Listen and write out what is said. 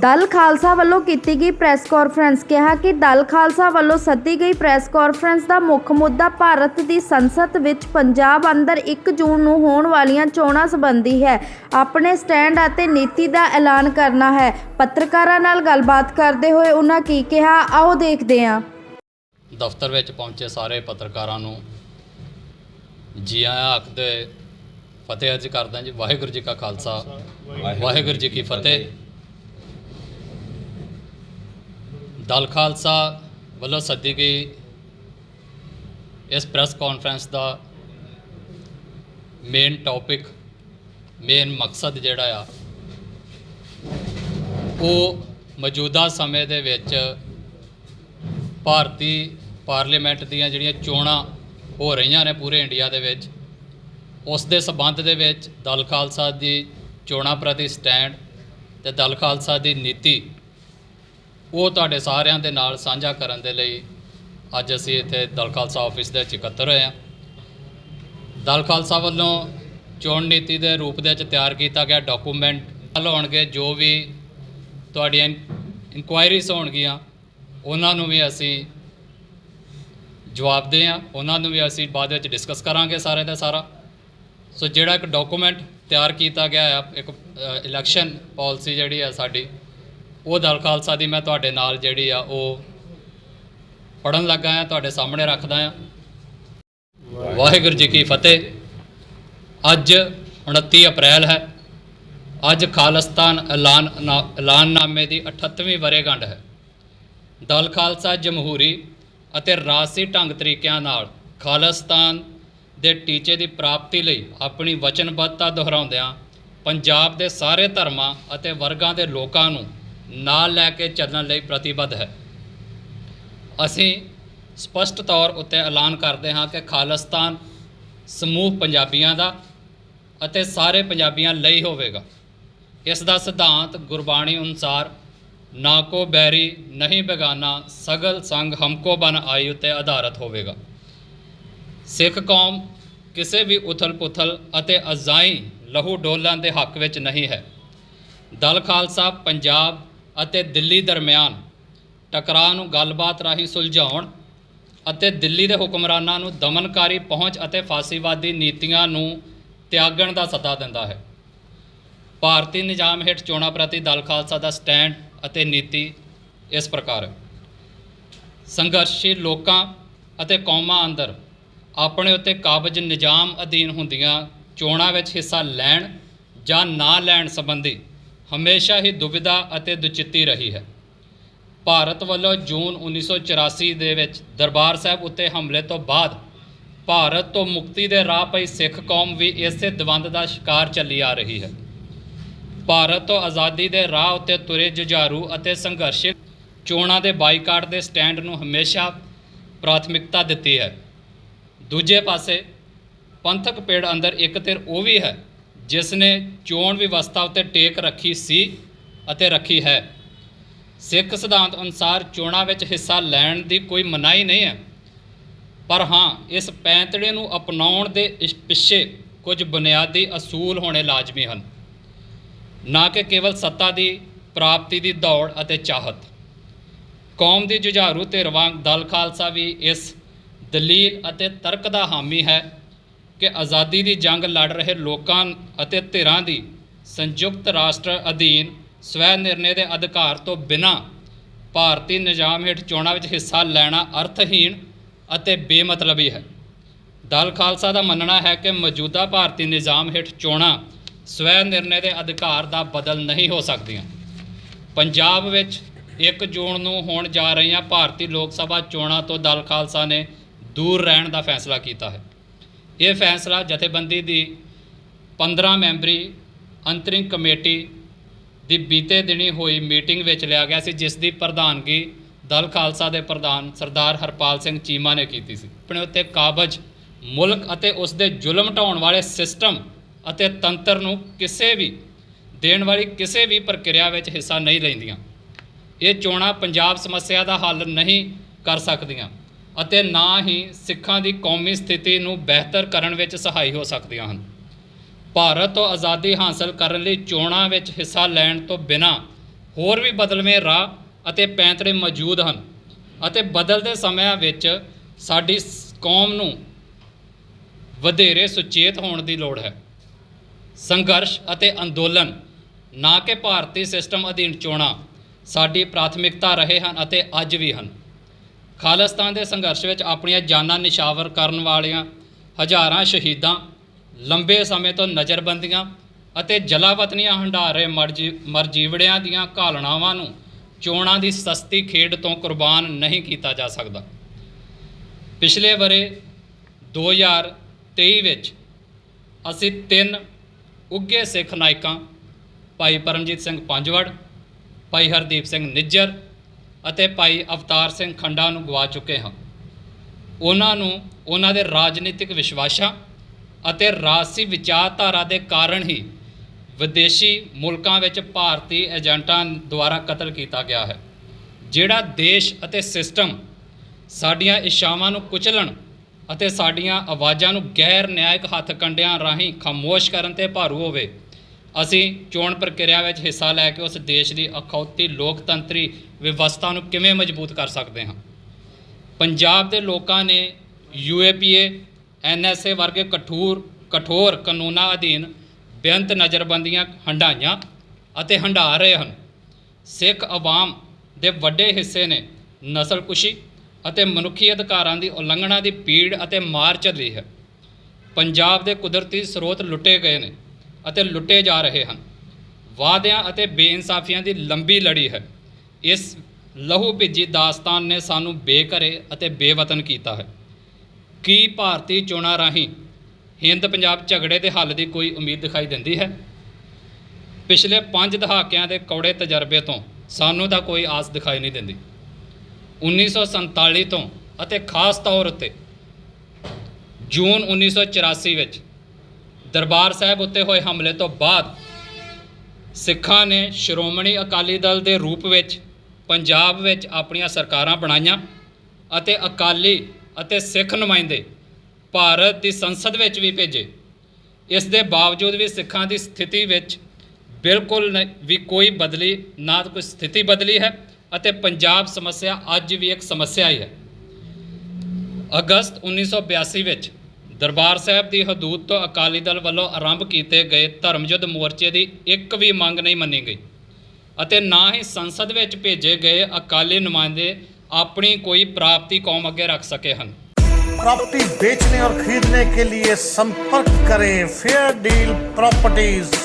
ਦਲ ਖਾਲਸਾ ਵੱਲੋਂ ਕੀਤੀ ਗਈ ਪ੍ਰੈਸ ਕਾਨਫਰੰਸ ਕਿਹਾ ਕਿ ਦਲ ਖਾਲਸਾ ਵੱਲੋਂ ਸੱਦੀ ਗਈ ਪ੍ਰੈਸ ਕਾਨਫਰੰਸ ਦਾ ਮੁੱਖ ਮੁੱਦਾ ਭਾਰਤ ਦੀ ਸੰਸਦ ਵਿੱਚ ਪੰਜਾਬ ਅੰਦਰ 1 ਜੂਨ ਨੂੰ ਹੋਣ ਵਾਲੀਆਂ ਚੋਣਾਂ ਸੰਬੰਧੀ ਹੈ। ਆਪਣੇ ਸਟੈਂਡ ਅਤੇ ਨੀਤੀ ਦਾ ਐਲਾਨ ਕਰਨਾ ਹੈ। ਪੱਤਰਕਾਰਾਂ ਨਾਲ ਗੱਲਬਾਤ ਕਰਦੇ ਹੋਏ ਉਹਨਾਂ ਕੀ ਕਿਹਾ ਆਓ ਦੇਖਦੇ ਹਾਂ। ਦਫ਼ਤਰ ਵਿੱਚ ਪਹੁੰਚੇ ਸਾਰੇ ਪੱਤਰਕਾਰਾਂ ਨੂੰ ਜੀ ਆਇਆਂ ਆਖਦੇ ਫਤਿਹ ਅਰਜ਼ ਕਰਦਾ ਜੀ ਵਾਹਿਗੁਰੂ ਜੀ ਕਾ ਖਾਲਸਾ ਵਾਹਿਗੁਰੂ ਜੀ ਕੀ ਫਤਿਹ। ਦਲ ਖਾਲਸਾ ਵੱਲੋਂ ਸੱਦੀ ਗਈ ਇਸ ਪ੍ਰੈਸ ਕਾਨਫਰੰਸ ਦਾ ਮੇਨ ਟੌਪਿਕ ਮੇਨ ਮਕਸਦ ਜਿਹੜਾ ਆ, ਉਹ ਮੌਜੂਦਾ ਸਮੇਂ ਦੇ ਵਿੱਚ ਭਾਰਤੀ ਪਾਰਲੀਮੈਂਟ ਦੀਆਂ ਜਿਹੜੀਆਂ ਚੋਣਾਂ ਹੋ ਰਹੀਆਂ ਨੇ ਪੂਰੇ ਇੰਡੀਆ ਦੇ ਵਿੱਚ, ਉਸ ਦੇ ਸਬੰਧ ਦੇ ਵਿੱਚ ਦਲ ਖਾਲਸਾ ਦੀ ਚੋਣਾਂ ਪ੍ਰਤੀ ਸਟੈਂਡ ਤੇ ਦਲ ਖਾਲਸਾ ਦੀ ਨੀਤੀ ਉਹ ਤੁਹਾਡੇ ਸਾਰਿਆਂ ਦੇ ਨਾਲ ਸਾਂਝਾ ਕਰਨ ਦੇ ਲਈ ਅੱਜ ਅਸੀਂ ਇੱਥੇ ਦਲ ਖਾਲਸਾ ਆਫਿਸ ਦੇ ਵਿੱਚ ਇਕੱਤਰ ਹੋਏ ਹਾਂ। ਦਲ ਖਾਲਸਾ ਵੱਲੋਂ ਚੋਣ ਨੀਤੀ ਦੇ ਰੂਪ ਦੇ ਵਿੱਚ ਤਿਆਰ ਕੀਤਾ ਗਿਆ ਡਾਕੂਮੈਂਟ ਹੱਲ ਹੋਣਗੇ ਜੋ ਵੀ ਤੁਹਾਡੀਆਂ ਇਨਕੁਆਇਰੀਜ਼ ਹੋਣਗੀਆਂ, ਉਹਨਾਂ ਨੂੰ ਵੀ ਅਸੀਂ ਜਵਾਬ ਦੇ ਆ ਉਹਨਾਂ ਨੂੰ ਵੀ ਅਸੀਂ ਬਾਅਦ ਵਿੱਚ ਡਿਸਕਸ ਕਰਾਂਗੇ ਸਾਰੇ ਦਾ ਸਾਰਾ। ਸੋ ਜਿਹੜਾ ਇੱਕ ਡਾਕੂਮੈਂਟ ਤਿਆਰ ਕੀਤਾ ਗਿਆ ਆ, ਇੱਕ ਇਲੈਕਸ਼ਨ ਪਾਲਿਸੀ ਜਿਹੜੀ ਆ ਸਾਡੀ ਉਹ ਦਲ ਖਾਲਸਾ ਦੀ ਮੈਂ ਤੁਹਾਡੇ ਨਾਲ ਜਿਹੜੀ ਆ ਉਹ ਪੜਨ ਲੱਗਾ ਆ, ਤੁਹਾਡੇ ਸਾਹਮਣੇ ਰੱਖਦਾ ਆ। ਵਾਹਿਗੁਰੂ ਜੀ ਕੀ ਫਤਿਹ। ਅੱਜ 29 ਅਪ੍ਰੈਲ ਹੈ। ਅੱਜ ਖਾਲਸਤਾਨ ਐਲਾਨ ਐਲਾਨਨਾਮੇ ਦੀ 38ਵੀਂ ਵਰ੍ਹੇਗੰਢ ਹੈ। ਦਲ ਖਾਲਸਾ ਜਮਹੂਰੀ ਅਤੇ ਰਾਜਸੀ ਢੰਗ ਤਰੀਕਿਆਂ ਨਾਲ ਖਾਲਿਸਤਾਨ ਦੇ ਟੀਚੇ ਦੀ ਪ੍ਰਾਪਤੀ ਲਈ ਆਪਣੀ ਵਚਨਬੱਧਤਾ ਦੁਹਰਾਉਂਦਿਆਂ ਪੰਜਾਬ ਦੇ ਸਾਰੇ ਧਰਮਾਂ ਅਤੇ ਵਰਗਾਂ ਦੇ ਲੋਕਾਂ ਨੂੰ ਨਾਲ ਲੈ ਕੇ ਚੱਲਣ ਲਈ ਪ੍ਰਤੀਬੱਧ ਹੈ। ਅਸੀਂ ਸਪਸ਼ਟ ਤੌਰ ਉੱਤੇ ਐਲਾਨ ਕਰਦੇ ਹਾਂ ਕਿ ਖਾਲਿਸਤਾਨ ਸਮੂਹ ਪੰਜਾਬੀਆਂ ਦਾ ਅਤੇ ਸਾਰੇ ਪੰਜਾਬੀਆਂ ਲਈ ਹੋਵੇਗਾ। ਇਸ ਦਾ ਸਿਧਾਂਤ ਗੁਰਬਾਣੀ ਅਨੁਸਾਰ, ਨਾ ਕੋ ਬੈਰੀ, ਨਹੀਂ ਬੇਗਾਨਾ, ਸਗਲ ਸੰਗ ਹਮਕੋ ਬਨ ਆਈ ਉਤੇ ਆਧਾਰਿਤ ਹੋਵੇਗਾ। ਸਿੱਖ ਕੌਮ ਕਿਸੇ ਵੀ ਉਥਲ-ਪੁਥਲ ਅਤੇ ਅਜ਼ਾਈ ਲਹੂ ਡੋਲਾਂ ਦੇ ਹੱਕ ਵਿੱਚ ਨਹੀਂ ਹੈ। ਦਲ ਖਾਲਸਾ, ਪੰਜਾਬ ਅਤੇ ਦਿੱਲੀ ਦਰਮਿਆਨ ਟਕਰਾਅ ਨੂੰ ਗੱਲਬਾਤ ਰਾਹੀਂ ਸੁਲਝਾਉਣ ਅਤੇ ਦਿੱਲੀ ਦੇ ਹੁਕਮਰਾਨਾਂ ਨੂੰ ਦਮਨਕਾਰੀ ਪਹੁੰਚ ਅਤੇ ਫਾਸੀਵਾਦੀ ਨੀਤੀਆਂ ਨੂੰ ਤਿਆਗਣ ਦਾ ਸੱਦਾ ਦਿੰਦਾ ਹੈ। ਭਾਰਤੀ ਨਿਜ਼ਾਮ ਹੇਠ ਚੋਣਾਂ ਪ੍ਰਤੀ ਦਲ ਖਾਲਸਾ ਦਾ ਸਟੈਂਡ ਅਤੇ ਨੀਤੀ ਇਸ ਪ੍ਰਕਾਰ ਹੈ। ਸੰਘਰਸ਼ੀ ਲੋਕਾਂ ਅਤੇ ਕੌਮਾਂ ਅੰਦਰ ਆਪਣੇ ਉੱਤੇ ਕਾਬਜ ਨਿਜ਼ਾਮ ਅਧੀਨ ਹੁੰਦੀਆਂ ਚੋਣਾਂ ਵਿੱਚ ਹਿੱਸਾ ਲੈਣ ਜਾਂ ਨਾ ਲੈਣ ਸੰਬੰਧੀ ਹਮੇਸ਼ਾ ਹੀ ਦੁਬਿਧਾ ਅਤੇ ਦੁਚਿੱਤੀ ਰਹੀ ਹੈ। ਭਾਰਤ ਵੱਲੋਂ ਜੂਨ 1984 ਦੇ ਵਿੱਚ ਦਰਬਾਰ ਸਾਹਿਬ ਉੱਤੇ ਹਮਲੇ ਤੋਂ ਬਾਅਦ ਭਾਰਤ ਤੋਂ ਮੁਕਤੀ ਦੇ ਰਾਹ ਪਈ ਸਿੱਖ ਕੌਮ ਵੀ ਇਸੇ ਦਵੰਦ ਦਾ ਸ਼ਿਕਾਰ ਚੱਲੀ ਆ ਰਹੀ ਹੈ। ਭਾਰਤ ਤੋਂ ਆਜ਼ਾਦੀ ਦੇ ਰਾਹ ਉੱਤੇ ਤੁਰੇ ਜੁਝਾਰੂ ਅਤੇ ਸੰਘਰਸ਼ੀ ਚੋਣਾਂ ਦੇ ਬਾਈਕਾਟ ਦੇ ਸਟੈਂਡ ਨੂੰ ਹਮੇਸ਼ਾ ਪ੍ਰਾਥਮਿਕਤਾ ਦਿੱਤੀ ਹੈ। ਦੂਜੇ ਪਾਸੇ ਪੰਥਕ ਪੇੜ ਅੰਦਰ ਇੱਕ ਧਿਰ ਉਹ ਵੀ ਹੈ ਜਿਸ ਨੇ ਚੋਣ ਵਿਵਸਥਾ ਉੱਤੇ ਟੇਕ ਰੱਖੀ ਸੀ ਅਤੇ ਰੱਖੀ ਹੈ। ਸਿੱਖ ਸਿਧਾਂਤ ਅਨੁਸਾਰ ਚੋਣਾਂ ਵਿੱਚ ਹਿੱਸਾ ਲੈਣ ਦੀ ਕੋਈ ਮਨਾਹੀ ਨਹੀਂ ਹੈ। ਪਰ ਹਾਂ, ਇਸ ਪੈਂਤੜੇ ਨੂੰ ਅਪਣਾਉਣ ਦੇ ਇਸ ਪਿੱਛੇ ਕੁਝ ਬੁਨਿਆਦੀ ਅਸੂਲ ਹੋਣੇ ਲਾਜ਼ਮੀ ਹਨ। ਨਾ ਕਿ ਕੇਵਲ ਸੱਤਾ ਦੀ ਪ੍ਰਾਪਤੀ ਦੀ ਦੌੜ ਅਤੇ ਚਾਹਤ। ਕੌਮ ਦੀ ਜੁਝਾਰੂ ਧਿਰ ਵਾਂਗ ਦਲ ਖਾਲਸਾ ਵੀ ਇਸ ਦਲੀਲ ਅਤੇ ਤਰਕ ਦਾ ਹਾਮੀ ਹੈ ਕਿ ਆਜ਼ਾਦੀ ਦੀ ਜੰਗ ਲੜ ਰਹੇ ਲੋਕਾਂ ਅਤੇ ਧਿਰਾਂ ਦੀ ਸੰਯੁਕਤ ਰਾਸ਼ਟਰ ਅਧੀਨ ਸਵੈ ਨਿਰਣੇ ਦੇ ਅਧਿਕਾਰ ਤੋਂ ਬਿਨਾਂ ਭਾਰਤੀ ਨਿਜ਼ਾਮ ਹੇਠ ਚੋਣਾਂ ਵਿੱਚ ਹਿੱਸਾ ਲੈਣਾ ਅਰਥਹੀਣ ਅਤੇ ਬੇਮਤਲਬੀ ਹੈ। ਦਲ ਖਾਲਸਾ ਦਾ ਮੰਨਣਾ ਹੈ ਕਿ ਮੌਜੂਦਾ ਭਾਰਤੀ ਨਿਜ਼ਾਮ ਹੇਠ ਚੋਣਾਂ ਸਵੈ ਨਿਰਣੇ ਦੇ ਅਧਿਕਾਰ ਦਾ ਬਦਲ ਨਹੀਂ ਹੋ ਸਕਦੀਆਂ। ਪੰਜਾਬ ਵਿੱਚ 1 ਜੂਨ ਨੂੰ ਹੋਣ ਜਾ ਰਹੀਆਂ ਭਾਰਤੀ ਲੋਕ ਸਭਾ ਚੋਣਾਂ ਤੋਂ ਦਲ ਖਾਲਸਾ ਨੇ ਦੂਰ ਰਹਿਣ ਦਾ ਫੈਸਲਾ ਕੀਤਾ ਹੈ। ਇਹ ਫੈਸਲਾ ਜਥੇਬੰਦੀ ਦੀ 15 ਮੈਂਬਰੀ ਅੰਤਰਿੰਗ ਕਮੇਟੀ ਦੀ ਬੀਤੇ ਦਿਨੀ ਹੋਈ ਮੀਟਿੰਗ ਵਿੱਚ ਲਿਆ ਗਿਆ ਸੀ, ਜਿਸ ਦੀ ਪ੍ਰਧਾਨਗੀ ਦਲ ਖਾਲਸਾ ਦੇ ਪ੍ਰਧਾਨ ਸਰਦਾਰ ਹਰਪਾਲ ਸਿੰਘ ਚੀਮਾ ਨੇ ਕੀਤੀ ਸੀ। ਆਪਣੇ ਉੱਤੇ ਕਾਬਜ ਮੁਲਕ ਅਤੇ ਉਸ ਦੇ ਜ਼ੁਲਮ ਢਾਉਣ ਵਾਲੇ ਸਿਸਟਮ ਅਤੇ ਤੰਤਰ ਨੂੰ ਕਿਸੇ ਵੀ ਦੇਣ ਵਾਲੀ ਕਿਸੇ ਵੀ ਪ੍ਰਕਿਰਿਆ ਵਿੱਚ ਹਿੱਸਾ ਨਹੀਂ ਲੈਂਦੀਆਂ। ਇਹ ਚੋਣਾਂ ਪੰਜਾਬ ਸਮੱਸਿਆ ਦਾ ਹੱਲ ਨਹੀਂ ਕਰ ਸਕਦੀਆਂ। ਅਤੇ ਨਾ ਹੀ ਸਿੱਖਾਂ ਦੀ ਕੌਮੀ ਸਥਿਤੀ ਨੂੰ ਬਿਹਤਰ ਕਰਨ ਵਿੱਚ ਸਹਾਈ ਹੋ ਸਕਦੀਆਂ ਹਨ। ਭਾਰਤ ਤੋਂ ਆਜ਼ਾਦੀ ਹਾਸਲ ਕਰਨ ਲਈ ਚੋਣਾਂ ਵਿੱਚ ਹਿੱਸਾ ਲੈਣ ਤੋਂ ਬਿਨਾਂ ਹੋਰ ਵੀ ਬਦਲਵੇਂ ਰਾਹ ਅਤੇ ਪੈਂਤੜੇ ਮੌਜੂਦ ਹਨ ਅਤੇ ਬਦਲਦੇ ਸਮਿਆਂ ਵਿੱਚ ਸਾਡੀ ਸ- ਕੌਮ ਨੂੰ ਵਧੇਰੇ ਸੁਚੇਤ ਹੋਣ ਦੀ ਲੋੜ ਹੈ। ਸੰਘਰਸ਼ ਅਤੇ ਅੰਦੋਲਨ, ਨਾ ਕਿ ਭਾਰਤੀ ਸਿਸਟਮ ਅਧੀਨ ਚੋਣਾਂ, ਸਾਡੀ ਪ੍ਰਾਥਮਿਕਤਾ ਰਹੇ ਹਨ ਅਤੇ ਅੱਜ ਵੀ ਹਨ। ਖਾਲਿਸਤਾਨ ਦੇ ਸੰਘਰਸ਼ ਵਿੱਚ ਆਪਣੀਆਂ ਜਾਨਾਂ ਨਿਸ਼ਾਵਰ ਕਰਨ ਵਾਲਿਆਂ ਹਜ਼ਾਰਾਂ ਸ਼ਹੀਦਾਂ ਲੰਬੇ ਸਮੇਂ ਤੋਂ ਨਜ਼ਰਬੰਦੀਆਂ ਅਤੇ ਜਲਾਵਤਨੀਆਂ ਹੰਡਾਰੇ ਮਰਜ਼ੀ ਮਰਜੀਵੜਿਆਂ ਦੀਆਂ ਘਾਲਣਾਵਾਂ ਨੂੰ ਚੋਣਾਂ ਦੀ ਸਸਤੀ ਖੇਡ ਤੋਂ ਕੁਰਬਾਨ ਨਹੀਂ ਕੀਤਾ ਜਾ ਸਕਦਾ। ਪਿਛਲੇ ਬਰੇ 2023 ਵਿੱਚ ਅਸੀਂ ਤਿੰਨ ਉੱਗੇ ਸਿੱਖ ਨਾਇਕਾਂ ਭਾਈ ਪਰਮਜੀਤ ਸਿੰਘ ਪੰਜਵੜ, ਭਾਈ ਹਰਦੀਪ ਸਿੰਘ ਨਿੱਜਰ ਅਤੇ ਭਾਈ ਅਵਤਾਰ ਸਿੰਘ ਖੰਡਾ ਨੂੰ ਗਵਾ ਚੁੱਕੇ ਹਾਂ। ਉਹਨਾਂ ਨੂੰ ਉਹਨਾਂ ਦੇ ਰਾਜਨੀਤਿਕ ਵਿਸ਼ਵਾਸਾਂ ਅਤੇ ਰਾਜਸੀ ਵਿਚਾਰਧਾਰਾ ਦੇ ਕਾਰਨ ਹੀ ਵਿਦੇਸ਼ੀ ਮੁਲਕਾਂ ਵਿੱਚ ਭਾਰਤੀ ਏਜੰਟਾਂ ਦੁਆਰਾ ਕਤਲ ਕੀਤਾ ਗਿਆ ਹੈ। ਜਿਹੜਾ ਦੇਸ਼ ਅਤੇ ਸਿਸਟਮ ਸਾਡੀਆਂ ਇੱਛਾਵਾਂ ਨੂੰ ਕੁਚਲਣ ਅਤੇ ਸਾਡੀਆਂ ਆਵਾਜ਼ਾਂ ਨੂੰ ਗੈਰ ਨਿਆਇਕ ਹੱਥ ਕੰਡਿਆਂ ਰਾਹੀਂ ਖਾਮੋਸ਼ ਕਰਨ ਤੇ ਭਾਰੂ ਹੋਵੇ ਅਸੀਂ ਚੋਣ ਪ੍ਰਕਿਰਿਆ ਵਿੱਚ ਹਿੱਸਾ ਲੈ ਕੇ ਉਸ ਦੇਸ਼ ਦੀ ਅਖੌਤੀ ਲੋਕਤੰਤਰੀ ਵਿਵਸਥਾ ਨੂੰ ਕਿਵੇਂ ਮਜ਼ਬੂਤ ਕਰ ਸਕਦੇ ਹਾਂ? ਪੰਜਾਬ ਦੇ ਲੋਕਾਂ ਨੇ ਯੂਏਪੀਏ, ਐਨਐਸਏ ਵਰਗੇ ਕਠੋਰ ਕਠੋਰ ਕਾਨੂੰਨਾਂ ਅਧੀਨ ਬੇਅੰਤ ਨਜ਼ਰਬੰਦੀਆਂ ਹੰਡਾਈਆਂ ਅਤੇ ਹੰਢਾ ਰਹੇ ਹਨ। ਸਿੱਖ ਆਵਾਮ ਦੇ ਵੱਡੇ ਹਿੱਸੇ ਨੇ ਨਸਲਕੁਸ਼ੀ ਅਤੇ ਮਨੁੱਖੀ ਅਧਿਕਾਰਾਂ ਦੀ ਉਲੰਘਣਾ ਦੀ ਪੀੜ ਅਤੇ ਮਾਰ ਝੱਲੀ ਹੈ। ਪੰਜਾਬ ਦੇ ਕੁਦਰਤੀ ਸਰੋਤ ਲੁੱਟੇ ਗਏ ਨੇ। ਅਤੇ ਲੁੱਟੇ ਜਾ ਰਹੇ ਹਨ। ਵਾਅਦਿਆਂ ਅਤੇ ਬੇਇਨਸਾਫੀਆਂ ਦੀ ਲੰਬੀ ਲੜੀ ਹੈ। ਇਸ ਲਹੂ ਭਿੱਜੀ ਦਾਸਤਾਨ ਨੇ ਸਾਨੂੰ ਬੇਘਰੇ ਅਤੇ ਬੇਵਤਨ ਕੀਤਾ ਹੈ। ਕੀ ਭਾਰਤੀ ਚੋਣਾਂ ਰਾਹੀਂ ਹਿੰਦ ਪੰਜਾਬ ਝਗੜੇ ਦੇ ਹੱਲ ਦੀ ਕੋਈ ਉਮੀਦ ਦਿਖਾਈ ਦਿੰਦੀ ਹੈ? ਪਿਛਲੇ 5 ਦਹਾਕਿਆਂ ਦੇ ਕੌੜੇ ਤਜਰਬੇ ਤੋਂ ਸਾਨੂੰ ਤਾਂ ਕੋਈ ਆਸ ਦਿਖਾਈ ਨਹੀਂ ਦਿੰਦੀ। 1947 ਤੋਂ ਅਤੇ ਖਾਸ ਤੌਰ ਉੱਤੇ ਜੂਨ 1984 ਵਿੱਚ ਦਰਬਾਰ ਸਾਹਿਬ ਉੱਤੇ ਹੋਏ ਹਮਲੇ ਤੋਂ ਬਾਅਦ ਸਿੱਖਾਂ ਨੇ ਸ਼੍ਰੋਮਣੀ ਅਕਾਲੀ ਦਲ ਦੇ ਰੂਪ ਵਿੱਚ, ਪੰਜਾਬ ਵਿੱਚ ਆਪਣੀਆਂ ਸਰਕਾਰਾਂ ਬਣਾਈਆਂ ਅਤੇ ਅਕਾਲੀ ਅਤੇ ਸਿੱਖ ਨੁਮਾਇੰਦੇ ਭਾਰਤ ਦੀ ਸੰਸਦ ਵਿੱਚ ਵੀ ਭੇਜੇ। ਇਸ ਦੇ ਬਾਵਜੂਦ ਵੀ ਸਿੱਖਾਂ ਦੀ ਸਥਿਤੀ ਵਿੱਚ ਬਿਲਕੁਲ ਵੀ ਕੋਈ ਬਦਲੀ, ਨਾ ਕੋਈ ਸਥਿਤੀ ਬਦਲੀ ਹੈ ਅਤੇ ਪੰਜਾਬ ਸਮੱਸਿਆ ਅੱਜ ਵੀ ਇੱਕ ਸਮੱਸਿਆ ਹੀ ਹੈ। ਅਗਸਤ 1982 ਵਿੱਚ ਦਰਬਾਰ ਸਾਹਿਬ ਦੀ ਹਦੂਦ ਤੋਂ ਅਕਾਲੀ ਦਲ ਵੱਲੋਂ ਆਰੰਭ ਕੀਤੇ ਗਏ ਧਰਮ ਯੁੱਧ ਮੋਰਚੇ ਦੀ ਇੱਕ ਵੀ ਮੰਗ ਨਹੀਂ ਮੰਨੀ ਗਈ ਅਤੇ ਨਾ ਹੀ ਸੰਸਦ ਵਿੱਚ ਭੇਜੇ ਗਏ ਅਕਾਲੀ ਨੁਮਾਇੰਦੇ ਆਪਣੀ ਕੋਈ ਪ੍ਰਾਪਤੀ ਕੌਮ ਅੱਗੇ ਰੱਖ ਸਕੇ ਹਨ प्रॉपर्टी बेचने और खरीदने के लिए संपर्क करें फेयर डील प्रॉपर्टीज